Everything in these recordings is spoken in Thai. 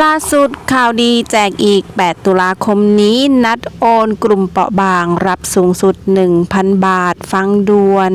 ล่าสุดข่าวดีแจกอีก 8 ตุลาคมนี้ นัดโอนกลุ่มเปราะบางรับสูงสุด 1,000 บาท ฟังด่วน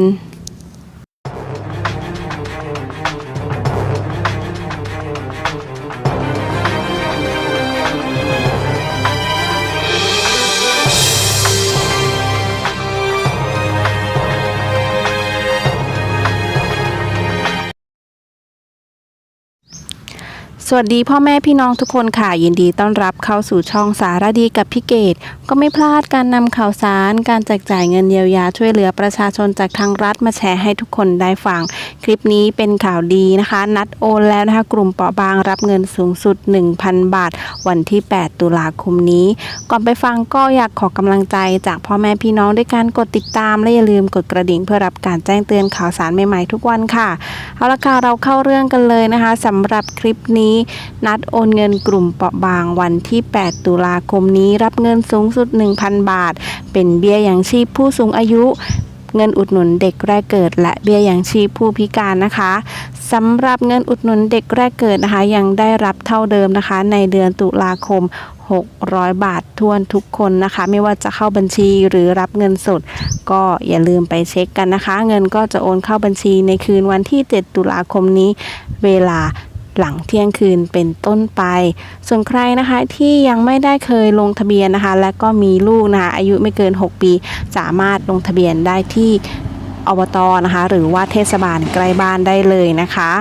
สวัสดีพ่อแม่พี่น้องทุกคนค่ะ ยินดีต้อนรับเข้าสู่ช่องสารดีกับพี่เกดก็ไม่พลาดการนำข่าวสาร การแจกจ่ายเงินเยียวยาช่วยเหลือประชาชนจากทางรัฐมาแชร์ให้ทุกคนได้ฟัง คลิปนี้เป็นข่าวดีนะคะ นัดโอนแล้วนะคะ กลุ่มเปราะบางรับเงินสูงสุด 1,000 บาท วันที่ 8 ตุลาคมนี้ ก่อนไปฟังก็อยากขอกำลังใจจากพ่อแม่พี่น้องด้วยการกดติดตามและอย่าลืมกดกระดิ่งเพื่อรับการแจ้งเตือนข่าวสารใหม่ๆทุกวันค่ะ เอาละค่ะเราเข้าเรื่องกันเลยนะคะสำหรับคลิปนี้นัดโอนเงินกลุ่มเปราะบางวันที่ 8 ตุลาคมนี้รับเงินสูงสุด 1,000 บาท เป็นเบี้ยยังชีพผู้สูงอายุเงินอุดหนุนเด็กแรกเกิด และเบี้ยยังชีพผู้พิการนะคะ สำหรับเงินอุดหนุนเด็กแรกเกิดนะคะ ยังได้รับเท่าเดิมนะคะ ในเดือนตุลาคม 600 บาททวนทุกคนนะคะ ไม่ว่าจะเข้าบัญชีหรือรับเงินสด ก็อย่าลืมไปเช็คกันนะคะ เงินก็จะโอนเข้าบัญชีในคืนวันที่ 7 ตุลาคมนี้ เวลาหลังเที่ยงคืนเป็นต้นไป ส่วนใครนะคะที่ยังไม่ได้เคยลงทะเบียนนะคะ และก็มีลูกนะคะอายุไม่เกิน 6 ปี สามารถลงทะเบียนได้ที่ อบตนะคะ หรือว่าเทศบาลใกล้บ้านได้เลยนะคะ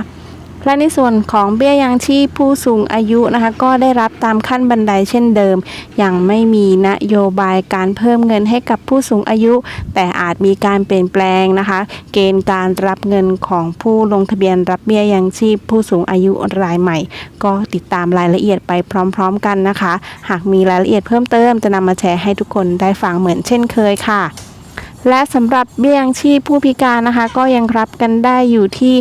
และในส่วนของเบี้ยยังชีพผู้สูงอายุนะคะ ก็ได้รับตามขั้นบันไดเช่นเดิม ยังไม่มีนโยบายการเพิ่มเงินให้กับผู้สูงอายุ แต่อาจมีการเปลี่ยนแปลงนะคะ เกณฑ์การรับเงินของผู้ลงทะเบียนรับเบี้ยยังชีพผู้สูงอายุรายใหม่ ก็ติดตามรายละเอียดไปพร้อม ๆ กันนะคะ หากมีรายละเอียดเพิ่มเติมจะนำมาแชร์ให้ทุกคนได้ฟังเหมือนเช่นเคยค่ะ และสำหรับเบี้ยยังชีพผู้พิการนะคะ ก็ยังรับกันได้อยู่ที่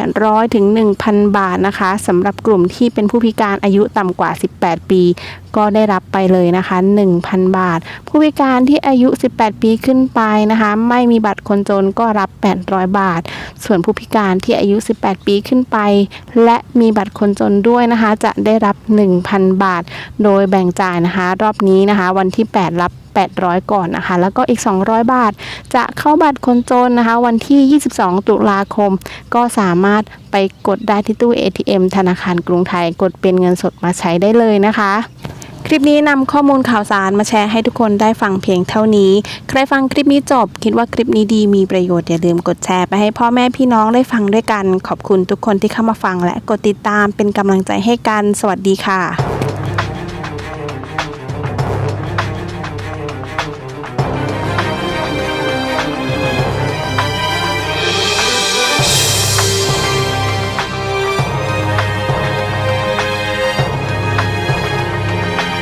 800ถึง1,000 บาทนะคะสำหรับกลุ่มที่เป็นผู้พิการอายุต่ำกว่า 18 ปี ก็ได้รับไปเลยนะคะ 1,000 บาท ผู้พิการที่อายุ 18 ปีขึ้นไปนะคะ ไม่มีบัตรคนจนก็รับ 800 บาท ส่วนผู้พิการที่อายุ 18 ปีขึ้นไป และมีบัตรคนจนด้วยนะคะ จะได้รับ 1,000 บาท โดยแบ่งจ่ายนะคะ รอบนี้นะคะ วันที่ 8 รับ 800 ก่อนนะคะ แล้วก็อีก 200 บาท จะเข้าบัตรคนจนนะคะ วันที่ 22 ตุลาคม ก็สามารถไปกดได้ที่ตู้ ATM ธนาคารกรุงไทย กดเป็นเงินสดมาใช้ได้เลยนะคะคลิปนี้นำข้อมูลข่าวสารมาแชร์ให้ทุกคนได้ฟังเพียงเท่านี้ ใครฟังคลิปนี้จบ คิดว่าคลิปนี้ดีมีประโยชน์อย่าลืมกดแชร์ไปให้พ่อแม่พี่น้องได้ฟังด้วยกัน ขอบคุณทุกคนที่เข้ามาฟังและกดติดตามเป็นกำลังใจให้กัน สวัสดีค่ะ